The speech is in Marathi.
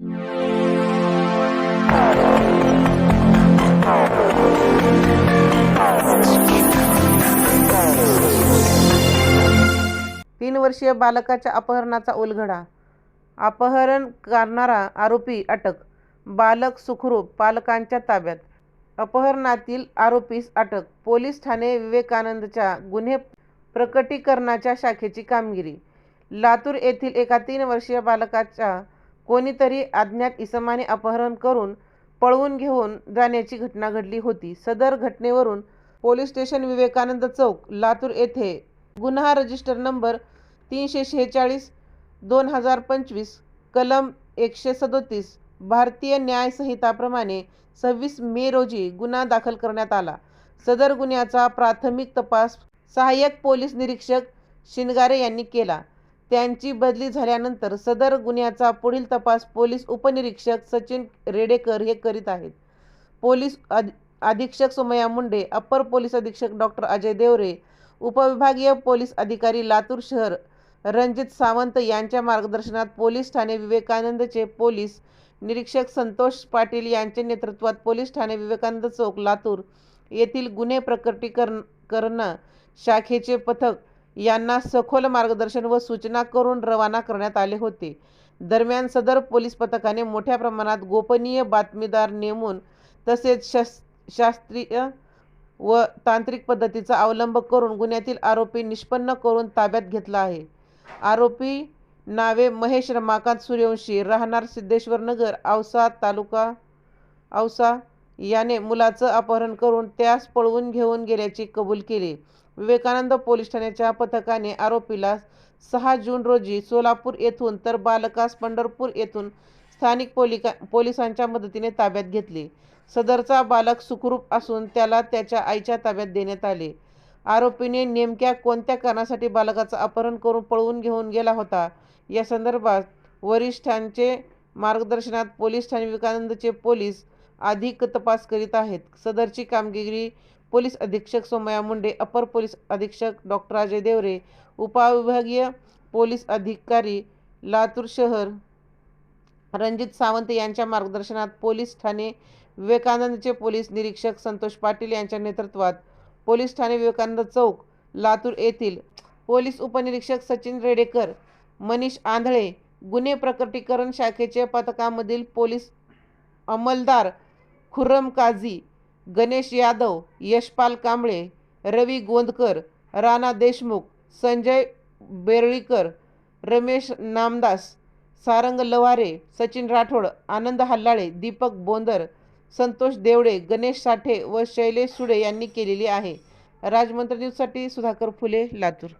तीन वर्षीय बालकाच्या अपहरणाचा उलगडा. अपहरण करणारा आरोपी अटक. बालक सुखरूप पालकांच्या ताब्यात. अपहरणातील आरोपीस अटक. पोलीस ठाणे विवेकानंदच्या गुन्हे प्रकटीकरणाच्या शाखेची कामगिरी. लातूर येथील एका तीन वर्षीय बालकाच्या कोणीतरी अज्ञात इसमाने अपहरण करून पळवून घेऊन जाण्याची घटना घडली होती. सदर घटनेवरून पोलीस स्टेशन विवेकानंद चौक लातूर येथे गुन्हा रजिस्टर नंबर तीनशे शेहेचाळीस दोन हजार पंचवीस कलम एकशे सदोतीस भारतीय न्यायसंहिताप्रमाणे सव्वीस मे रोजी गुन्हा दाखल करण्यात आला. सदर गुन्ह्याचा प्राथमिक तपास सहाय्यक पोलीस निरीक्षक शिनगारे यांनी केला. त्यांची बदली झाल्यानंतर सदर गुन्ह्याचा पुढील तपास पोलीस उपनिरीक्षक सचिन रेडेकर हे करीत आहेत. पोलीस अधीक्षक सुमया मुंडे अप्पर पोलीस अधीक्षक डॉक्टर अजय देवरे उपविभागीय पोलीस अधिकारी लातूर शहर रणजित सावंत यांच्या मार्गदर्शनात पोलीस ठाणे विवेकानंदचे पोलीस निरीक्षक संतोष पाटील यांच्या नेतृत्वात पोलीस ठाणे विवेकानंद चौक लातूर येथील गुन्हे प्रकटीकरण करण शाखेचे पथक यांना सखोल मार्गदर्शन व सूचना करून रवाना करण्यात आले होते. दरम्यान सदर पोलीस पथकाने मोठ्या प्रमाणात गोपनीय बातमीदार नेमून तसेच शस् शास्त्रीय व तांत्रिक पद्धतीचा अवलंब करून गुन्ह्यातील आरोपी निष्पन्न करून ताब्यात घेतला आहे. आरोपी नावे महेश रमाकांत सूर्यवंशी राहणार सिद्धेश्वर नगर औसा तालुका औसा याने मुलाचं अपहरण करून त्यास पळवून घेऊन गेल्याचे कबूल केले. विवेकानंद पोलीस ठाण्याच्या पथकाने आरोपीला सहा जून रोजी सोलापूर येथून तर बालकास पंढरपूर येथून स्थानिक पोलिका पोलिसांच्या मदतीने ताब्यात घेतले. सदरचा बालक सुखरूप असून त्याला त्याच्या आईच्या ताब्यात देण्यात आले. आरोपीने नेमक्या कोणत्या कारणासाठी बालकाचं अपहरण करून पळवून घेऊन गेला होता? या संदर्भात वरिष्ठांचे मार्गदर्शनात पोलीस ठाणे विवेकानंदचे पोलीस अधिक तपास करीत आहेत. सदरची कामगिरी पोलीस अधीक्षक सोमया मुंडे अपर पोलीस अधीक्षक डॉक्टर अजय देवरे उपविभागीय पोलीस अधिकारी लातूर शहर रणजित सावंत यांच्या मार्गदर्शनात पोलीस ठाणे विवेकानंदचे पोलीस निरीक्षक संतोष पाटील यांच्या नेतृत्वात पोलीस ठाणे विवेकानंद चौक लातूर येथील पोलीस उपनिरीक्षक सचिन रेडेकर मनीष आंधळे गुन्हे प्रकटीकरण शाखेचे पथकामधील पोलीस अंमलदार खुर्रम काझी गणेश यादव यशपाल कांबळे रवी गोंदकर राणा देशमुख संजय बेरळीकर रमेश नामदास सारंग लवारे सचिन राठोड आनंद हल्लाळे दीपक बोंदर संतोष देवडे गणेश साठे व शैलेश सुडे यांनी केलेली आहे. राजमंत्र न्यूजसाठी सुधाकर फुले लातूर.